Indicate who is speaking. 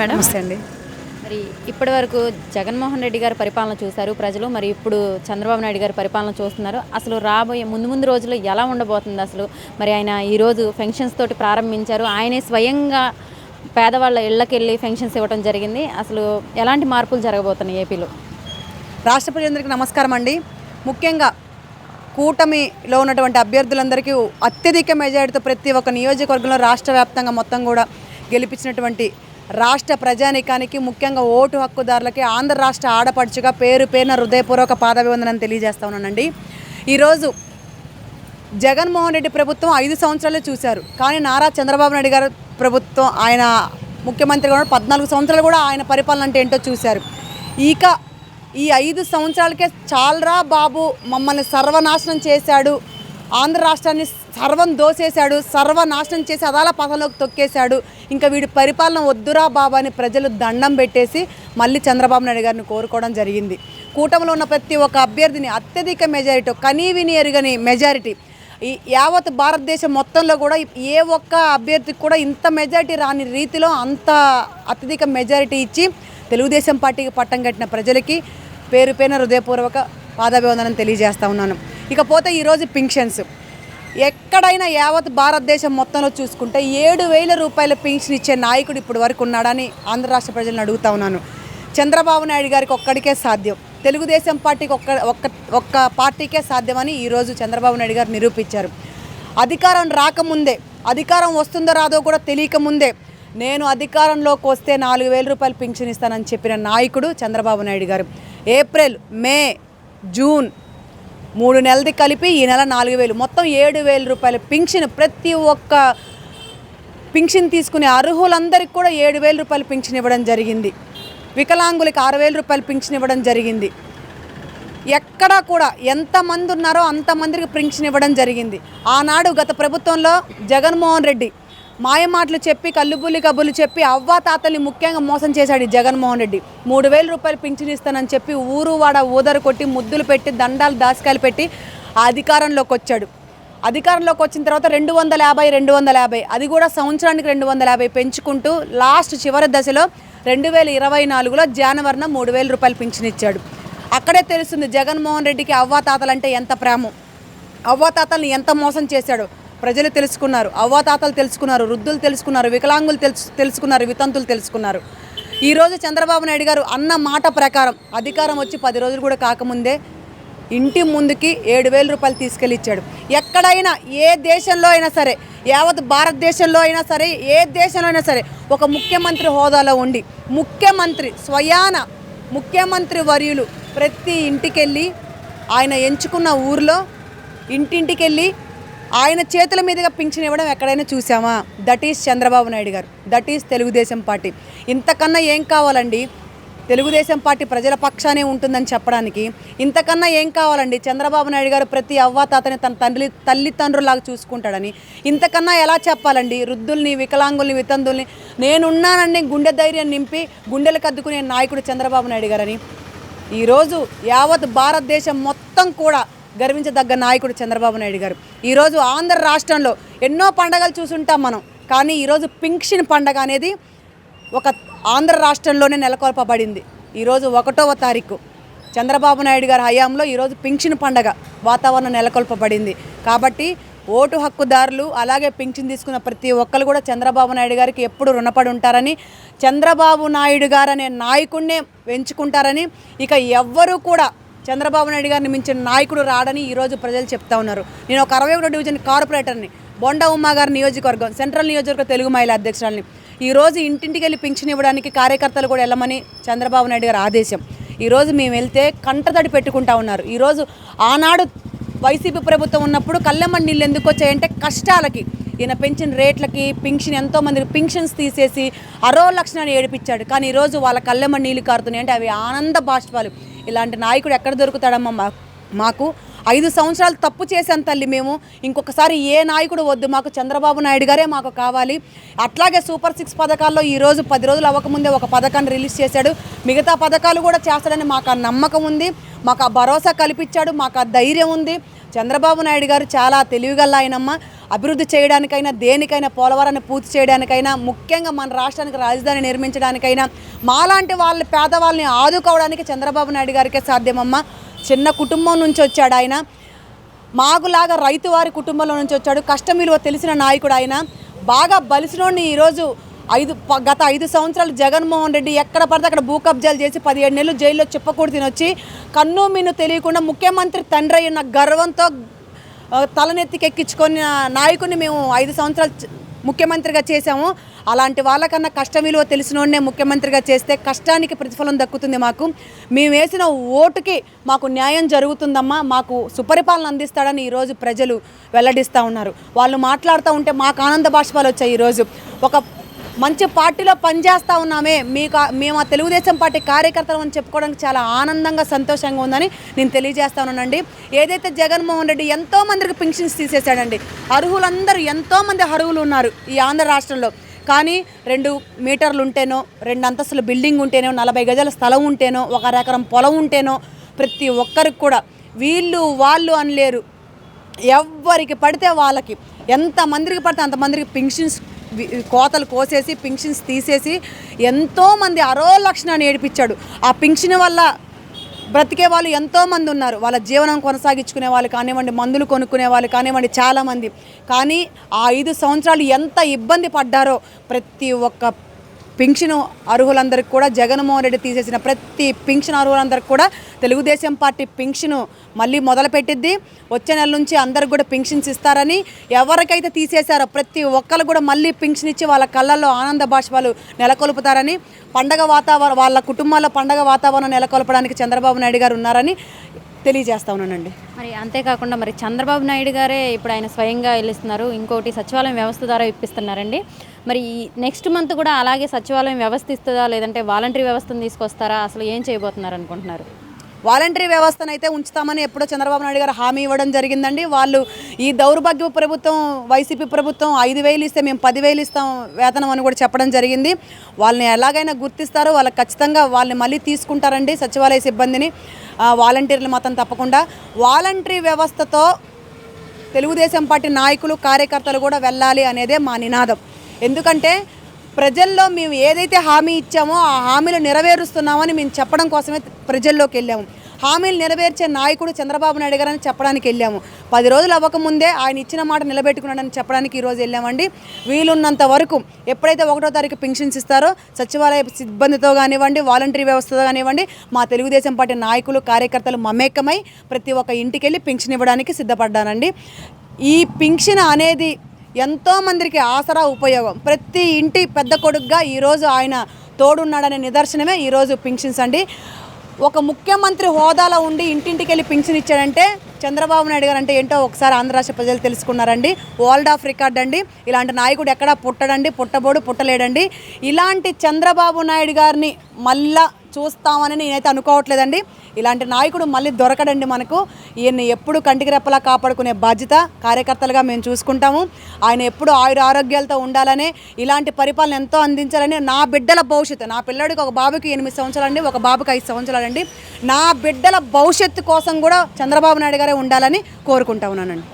Speaker 1: Madam.
Speaker 2: నమస్తే అండి.
Speaker 1: మరి ఇప్పటి వరకు జగన్మోహన్ రెడ్డి గారి పరిపాలన చూశారు ప్రజలు మరి ఇప్పుడు చంద్రబాబు నాయుడు గారి పరిపాలన చూస్తున్నారు. అసలు రాబోయే ముందు ముందు రోజుల్లో ఎలా ఉండబోతుంది అసలు? మరి ఆయన ఈరోజు ఫెన్షన్స్ తోటి ప్రారంభించారు. ఆయనే స్వయంగా పేదవాళ్ళ ఇళ్ళకి వెళ్ళి ఫెన్షన్స్ ఇవ్వడం జరిగింది. అసలు ఎలాంటి మార్పులు జరగబోతున్నాయి ఏపీలో?
Speaker 2: రాష్ట్ర ప్రజలందరికీ నమస్కారం అండి. ముఖ్యంగా కూటమిలో ఉన్నటువంటి అభ్యర్థులందరికీ అత్యధిక మెజారిటీతో ప్రతి ఒక్క నియోజకవర్గంలో రాష్ట్ర వ్యాప్తంగా మొత్తం కూడా గెలిపించినటువంటి రాష్ట్ర ప్రజానికానికి ముఖ్యంగా ఓటు హక్కుదారులకి ఆంధ్ర రాష్ట్ర ఆడపడుచుగా పేరు పేరున హృదయపూర్వక పాదాభివందనం తెలియజేస్తా ఉన్నానండి. ఈరోజు జగన్మోహన్ రెడ్డి ప్రభుత్వం ఐదు సంవత్సరాలు చూశారు. కానీ నారా చంద్రబాబు నాయుడు గారు ప్రభుత్వం ఆయన ముఖ్యమంత్రిగా ఉన్న పద్నాలుగు సంవత్సరాలు కూడా ఆయన పరిపాలన అంటే ఏంటో చూశారు. ఇక ఈ ఐదు సంవత్సరాలకే చాలరా బాబు మమ్మల్ని సర్వనాశనం చేశాడు. ఆంధ్ర రాష్ట్రాన్ని సర్వం దోసేశాడు సర్వనాశనం చేసి అదాల పథంలోకి తొక్కేశాడు. ఇంకా వీడి పరిపాలన వద్దురా బాబా అని ప్రజలు దండం పెట్టేసి మళ్ళీ చంద్రబాబు నాయుడు గారిని కోరుకోవడం జరిగింది. కూటమిలో ఉన్న ప్రతి ఒక్క అభ్యర్థిని అత్యధిక మెజారిటీ కనీవిని ఎరుగని మెజారిటీ. ఈ యావత్ భారతదేశం మొత్తంలో కూడా ఏ ఒక్క అభ్యర్థికి కూడా ఇంత మెజారిటీ రాని రీతిలో అంత అత్యధిక మెజారిటీ ఇచ్చి తెలుగుదేశం పార్టీకి పట్టం కట్టిన ప్రజలకి పేరు పైన హృదయపూర్వక పాదాభివందనం తెలియజేస్తా ఉన్నాను. ఇకపోతే ఈరోజు పింఛన్స్ ఎక్కడైనా యావత్ భారతదేశం మొత్తంలో చూసుకుంటే ఏడు వేల రూపాయల పెన్షన్ ఇచ్చే నాయకుడు ఇప్పుడు వరకు ఉన్నాడని ఆంధ్ర రాష్ట్ర ప్రజలను అడుగుతా ఉన్నాను. చంద్రబాబు నాయుడు గారికి ఒక్కడికే సాధ్యం. తెలుగుదేశం పార్టీకి ఒక్క ఒక్క ఒక్క పార్టీకే సాధ్యమని ఈరోజు చంద్రబాబు నాయుడు గారు నిరూపించారు. అధికారం రాకముందే అధికారం వస్తుందో రాదో కూడా తెలియక ముందే నేను అధికారంలోకి వస్తే నాలుగు వేల రూపాయలు పింఛన్ ఇస్తానని చెప్పిన నాయకుడు చంద్రబాబు నాయుడు గారు. ఏప్రిల్ మే జూన్ మూడు నెలది కలిపి ఈ నెల నాలుగు వేలు. మొత్తం ఏడు వేల రూపాయల పింఛన్ ప్రతి ఒక్క పింఛన్ తీసుకునే అర్హులందరికీ కూడా ఏడు వేల రూపాయలు పింఛన్ ఇవ్వడం జరిగింది. వికలాంగులకి ఆరు వేల రూపాయలు పింఛన్ ఇవ్వడం జరిగింది. ఎక్కడా కూడా ఎంతమంది ఉన్నారో అంతమందికి పింఛన్ ఇవ్వడం జరిగింది. ఆనాడు గత ప్రభుత్వంలో జగన్మోహన్ రెడ్డి మాయమాటలు చెప్పి కల్లుబుల్లి కబుర్లు చెప్పి అవ్వా తాతల్ని ముఖ్యంగా మోసం చేశాడు ఈ జగన్మోహన్ రెడ్డి. మూడు వేల రూపాయలు పింఛన్ ఇస్తానని చెప్పి ఊరు వాడ ఊదరు కొట్టి ముద్దులు పెట్టి దండాలు దాసకాయలు పెట్టి ఆ అధికారంలోకి వచ్చాడు. అధికారంలోకి వచ్చిన తర్వాత రెండు వందల యాభై రెండు వందల యాభై అది కూడా సంవత్సరానికి రెండు వందల యాభై పెంచుకుంటూ లాస్ట్ చివరి దశలో రెండు వేల ఇరవై నాలుగులో జానవరిన మూడు వేల రూపాయలు పింఛనిచ్చాడు అక్కడే తెలుస్తుంది జగన్మోహన్ రెడ్డికి అవ్వాతాతలంటే ఎంత ప్రేమ. అవ్వాతాతల్ని ఎంత మోసం చేశాడో. ప్రజలు తెలుసుకున్నారు అవ్వాతాతలు తెలుసుకున్నారు వృద్ధులు తెలుసుకున్నారు వికలాంగులు తెలుసు తెలుసుకున్నారు వితంతులు తెలుసుకున్నారు. ఈరోజు చంద్రబాబు నాయుడు గారు అన్న మాట ప్రకారం అధికారం వచ్చి పది రోజులు కూడా కాకముందే ఇంటి ముందుకి ఏడు వేల రూపాయలు తీసుకెళ్ళి ఇచ్చాడు ఎక్కడైనా ఏ దేశంలో అయినా సరే యావత్ భారతదేశంలో అయినా సరే ఏ దేశంలో అయినా సరే ఒక ముఖ్యమంత్రి హోదాలో ఉండి ముఖ్యమంత్రి స్వయాన ముఖ్యమంత్రి వర్యులు ప్రతి ఇంటికెళ్ళి ఆయన ఎంచుకున్న ఊర్లో ఇంటింటికెళ్ళి ఆయన చేతుల మీదుగా పింఛన్ ఇవ్వడం ఎక్కడైనా చూసామా దట్ ఈస్ చంద్రబాబు నాయుడు గారు. That is Telugu Desam party. ఇంతకన్నా ఏం కావాలండి? తెలుగుదేశం పార్టీ ప్రజల పక్షానే ఉంటుందని చెప్పడానికి ఇంతకన్నా ఏం కావాలండి? చంద్రబాబు నాయుడు గారు ప్రతి అవ్వాతాతని తన తండ్రి తల్లిదండ్రులాగా చూసుకుంటాడని ఇంతకన్నా ఎలా చెప్పాలండి? వృద్ధుల్ని వికలాంగుల్ని వితంతుల్ని నేనున్నానని గుండె ధైర్యం నింపి గుండెలకు అద్దుకునే నాయకుడు చంద్రబాబు నాయుడు గారని. ఈరోజు యావత్ భారతదేశం మొత్తం కూడా గర్వించదగ్గ నాయకుడు చంద్రబాబు నాయుడు గారు. ఈరోజు ఆంధ్ర రాష్ట్రంలో ఎన్నో పండగలు చూసుంటాం మనం. కానీ ఈరోజు పింక్షన్ పండగ అనేది ఒక ఆంధ్ర రాష్ట్రంలోనే నెలకొల్పబడింది. ఈరోజు ఒకటవ తారీఖు. చంద్రబాబు నాయుడు గారి హయాంలో ఈరోజు పింఛన్ పండగ వాతావరణం నెలకొల్పబడింది. కాబట్టి ఓటు హక్కుదారులు అలాగే పింఛన్ తీసుకున్న ప్రతి ఒక్కరు కూడా చంద్రబాబు నాయుడు గారికి ఎప్పుడు రుణపడి ఉంటారని చంద్రబాబు నాయుడు గారు అనే నాయకుడినే ఎంచుకుంటారని ఇక ఎవ్వరూ కూడా చంద్రబాబు నాయుడు గారిని మించిన నాయకుడు రాడని ఈరోజు ప్రజలు చెప్తా ఉన్నారు. నేను ఒక అరవై ఒకటో డివిజన్ కార్పొరేటర్ని బొండా ఉమ్మా గారి నియోజకవర్గం సెంట్రల్ నియోజకవర్గ తెలుగు మహిళా అధ్యక్షురాలని. ఈరోజు ఇంటింటికి వెళ్ళి పింఛన్ ఇవ్వడానికి కార్యకర్తలు కూడా వెళ్ళమని చంద్రబాబు నాయుడు గారి ఆదేశం. ఈరోజు మేము వెళ్తే కంటతడి పెట్టుకుంటా ఉన్నారు. ఈరోజు ఆనాడు వైసీపీ ప్రభుత్వం ఉన్నప్పుడు కళ్ళెమ్మ నీళ్ళు ఎందుకు వచ్చాయంటే కష్టాలకి. ఈయన పెంచిన రేట్లకి పింఛన్ ఎంతోమంది పింఛన్స్ తీసేసి అరో లక్షణాన్ని ఏడిపించాడు కానీ ఈరోజు వాళ్ళ కళ్ళెమ్మడి నీళ్ళు కారుతున్నాయి. అంటే అవి ఆనంద బాష్పాలు. ఇలాంటి నాయకుడు ఎక్కడ దొరుకుతాడమ్మా? మా- మాకు ఐదు సంవత్సరాలు తప్పు చేశాను తల్లి మేము. ఇంకొకసారి ఏ నాయకుడు వద్దు. మాకు చంద్రబాబు నాయుడు గారే మాకు కావాలి. అట్లాగే సూపర్ సిక్స్ పథకాల్లో ఈరోజు పది రోజులు అవ్వకముందే ఒక పథకాన్ని రిలీజ్ చేశాడు. మిగతా పథకాలు కూడా చేస్తాడని మాకు ఆ నమ్మకం ఉంది. మాకు ఆ భరోసా కల్పించాడు. మాకు ఆ ధైర్యం ఉంది. చంద్రబాబు నాయుడు గారు చాలా తెలివిగల ఆయనమ్మ. అభివృద్ధి చేయడానికైనా దేనికైనా పోలవరాన్ని పూర్తి చేయడానికైనా ముఖ్యంగా మన రాష్ట్రానికి రాజధాని నిర్మించడానికైనా మాలాంటి వాళ్ళ పేదవాళ్ళని ఆదుకోవడానికి చంద్రబాబు నాయుడు గారికే సాధ్యమమ్మా. చిన్న కుటుంబం నుంచి వచ్చాడు ఆయన. మాగులాగా రైతు వారి కుటుంబంలో నుంచి వచ్చాడు. కష్టం విలువ తెలిసిన నాయకుడు ఆయన. బాగా బలిసినోడిని ఈరోజు ఐదు గత ఐదు సంవత్సరాలు జగన్మోహన్ రెడ్డి ఎక్కడ పడితే అక్కడ భూ కబ్జాలు చేసి పదిహేడు నెలలు జైల్లో చెప్పకూడదు తినొచ్చి కన్ను మిన్ను తెలియకుండా ముఖ్యమంత్రి తండ్రి అయిన గర్వంతో తలనెత్తికెక్కించుకొని నాయకుడిని మేము ఐదు సంవత్సరాలు ముఖ్యమంత్రిగా చేశాము. అలాంటి వాళ్ళకన్నా కష్టం విలువ తెలిసినోడనే ముఖ్యమంత్రిగా చేస్తే కష్టానికి ప్రతిఫలం దక్కుతుంది మాకు. మేము వేసిన ఓటుకి మాకు న్యాయం జరుగుతుందమ్మా. మాకు సుపరిపాలన అందిస్తాడని ఈరోజు ప్రజలు వెల్లడిస్తూ ఉన్నారు. వాళ్ళు మాట్లాడుతూ ఉంటే మాకు ఆనంద బాష్పాలు వచ్చాయి ఈరోజు ఒక మంచి పార్టీలో పనిచేస్తూ ఉన్నామే. మీకు మేము ఆ తెలుగుదేశం పార్టీ కార్యకర్తలు అని చెప్పుకోవడానికి చాలా ఆనందంగా సంతోషంగా ఉందని నేను తెలియజేస్తానండి ఏదైతే జగన్మోహన్ రెడ్డి ఎంతో మందికి పింఛన్స్ తీసేశాడండి అర్హులందరూ ఎంతో మంది అర్హులు ఉన్నారు ఈ ఆంధ్ర రాష్ట్రంలో. కానీ రెండు మీటర్లు ఉంటేనో రెండు అంతస్తుల బిల్డింగ్ ఉంటేనో నలభై గజాల స్థలం ఉంటేనో ఒక ఎకరం పొలం ఉంటేనో ప్రతి ఒక్కరికి కూడా వీళ్ళు వాళ్ళు అని లేరు ఎవరికి పడితే వాళ్ళకి ఎంతమందికి పడితే అంతమందికి పింఛన్స్ కోతలు కోసేసి పింఛన్స్ తీసేసి ఎంతోమంది అరో లక్షణాన్ని ఏడిపించాడు. ఆ పింఛన్ వల్ల బ్రతికే వాళ్ళు ఎంతోమంది ఉన్నారు. వాళ్ళ జీవనం కొనసాగించుకునే వాళ్ళు కానివ్వండి మందులు కొనుక్కునే వాళ్ళు కానివ్వండి చాలామంది. కానీ ఆ ఐదు సంవత్సరాలు ఎంత ఇబ్బంది పడ్డారో ప్రతి ఒక్క పింఛను అర్హులందరికీ కూడా జగన్మోహన్ రెడ్డి తీసేసిన ప్రతి పింఛన్ అర్హులందరికీ కూడా తెలుగుదేశం పార్టీ పింఛను మళ్ళీ మొదలుపెట్టిద్ది. వచ్చే నెల నుంచి అందరికి కూడా పింఛన్స్ ఇస్తారని ఎవరికైతే తీసేశారో ప్రతి ఒక్కరు కూడా మళ్ళీ పింఛన్ ఇచ్చి వాళ్ళ కళ్ళల్లో ఆనంద బాష్పాలు నెలకొల్పుతారని పండగ వాతావరణం వాళ్ళ కుటుంబాల్లో పండగ వాతావరణం నెలకొల్పడానికి చంద్రబాబు నాయుడు గారు ఉన్నారని తెలియజేస్తా ఉన్నానండి.
Speaker 1: మరి అంతేకాకుండా మరి చంద్రబాబు నాయుడు గారే ఇప్పుడు ఆయన స్వయంగా వెళ్ళిస్తున్నారు. ఇంకోటి సచివాలయం వ్యవస్థ ద్వారా ఇప్పిస్తున్నారండి. మరి నెక్స్ట్ మంత్ కూడా అలాగే సచివాలయం వ్యవస్థ ఇస్తుందా లేదంటే వాలంటరీ వ్యవస్థను తీసుకొస్తారా? అసలు ఏం చేయబోతున్నారు అనుకుంటున్నారు?
Speaker 2: వాలంటరీ వ్యవస్థను అయితే ఉంచుతామని ఎప్పుడో చంద్రబాబు నాయుడు గారు హామీ ఇవ్వడం జరిగిందండి. వాళ్ళు ఈ దౌర్భాగ్య ప్రభుత్వం వైసీపీ ప్రభుత్వం ఐదు వేలు ఇస్తే మేము పదివేలు ఇస్తాం వేతనం అని కూడా చెప్పడం జరిగింది. వాళ్ళని ఎలాగైనా గుర్తిస్తారో. వాళ్ళకి ఖచ్చితంగా వాళ్ళని మళ్ళీ తీసుకుంటారండి సచివాలయ సిబ్బందిని. వాలంటీర్లు మాత్రం తప్పకుండా. వాలంటరీ వ్యవస్థతో తెలుగుదేశం పార్టీ నాయకులు కార్యకర్తలు కూడా వెళ్ళాలి అనేదే మా నినాదం. ఎందుకంటే ప్రజల్లో మేము ఏదైతే హామీ ఇచ్చామో ఆ హామీలు నెరవేరుస్తున్నామని మేము చెప్పడం కోసమే ప్రజల్లోకి వెళ్ళాము. హామీలు నెరవేర్చే నాయకుడు చంద్రబాబు నాయుడు గారని చెప్పడానికి వెళ్ళాము. పది రోజులు అవ్వకముందే ఆయన ఇచ్చిన మాట నిలబెట్టుకున్నాడని చెప్పడానికి ఈరోజు వెళ్ళామండి. వీలున్నంత వరకు ఎప్పుడైతే ఒకటో తారీఖు పెన్షన్స్ ఇస్తారో సచివాలయ సిబ్బందితో కానివ్వండి వాలంటరీ వ్యవస్థతో కానివ్వండి మా తెలుగుదేశం పార్టీ నాయకులు కార్యకర్తలు మమేకమై ప్రతి ఒక్క ఇంటికి వెళ్ళి పెన్షన్ ఇవ్వడానికి సిద్ధపడ్డానండి. ఈ పెన్షన్ అనేది ఎంతో మందికి ఆసరా ఉపయోగం. ప్రతి ఇంటి పెద్ద కొడుకుగా ఈరోజు ఆయన తోడున్నాడనే నిదర్శనమే ఈరోజు పింఛన్స్ అండి. ఒక ముఖ్యమంత్రి హోదాలో ఉండి ఇంటింటికి వెళ్ళి పింఛన్ ఇచ్చాడంటే చంద్రబాబు నాయుడు గారు అంటే ఏంటో ఒకసారి ఆంధ్ర రాష్ట్ర ప్రజలు తెలుసుకున్నారండి. వరల్డ్ ఆఫ్ రికార్డ్ అండి. ఇలాంటి నాయకుడు ఎక్కడా పుట్టడండి పుట్టబోడు పుట్టలేడండి. ఇలాంటి చంద్రబాబు నాయుడు గారిని మళ్ళా చూస్తామని నేనైతే అనుకోవట్లేదండి. ఇలాంటి నాయకుడు మళ్ళీ దొరకడండి మనకు. ఈయన్ని ఎప్పుడు కంటికి రెప్పలా కాపాడుకునే బాధ్యత కార్యకర్తలుగా మేము చూసుకుంటాము. ఆయన ఎప్పుడు ఆయుర ఆరోగ్యాలతో ఉండాలని ఇలాంటి పరిపాలన ఎంతో అందించాలని నా బిడ్డల భవిష్యత్తు. నా పిల్లడికి ఒక బాబుకి ఎనిమిది సంవత్సరాలండి ఒక బాబుకి ఐదు సంవత్సరాలండి. నా బిడ్డల భవిష్యత్తు కోసం కూడా చంద్రబాబు నాయుడు గారే ఉండాలని కోరుకుంటా ఉన్నానండి.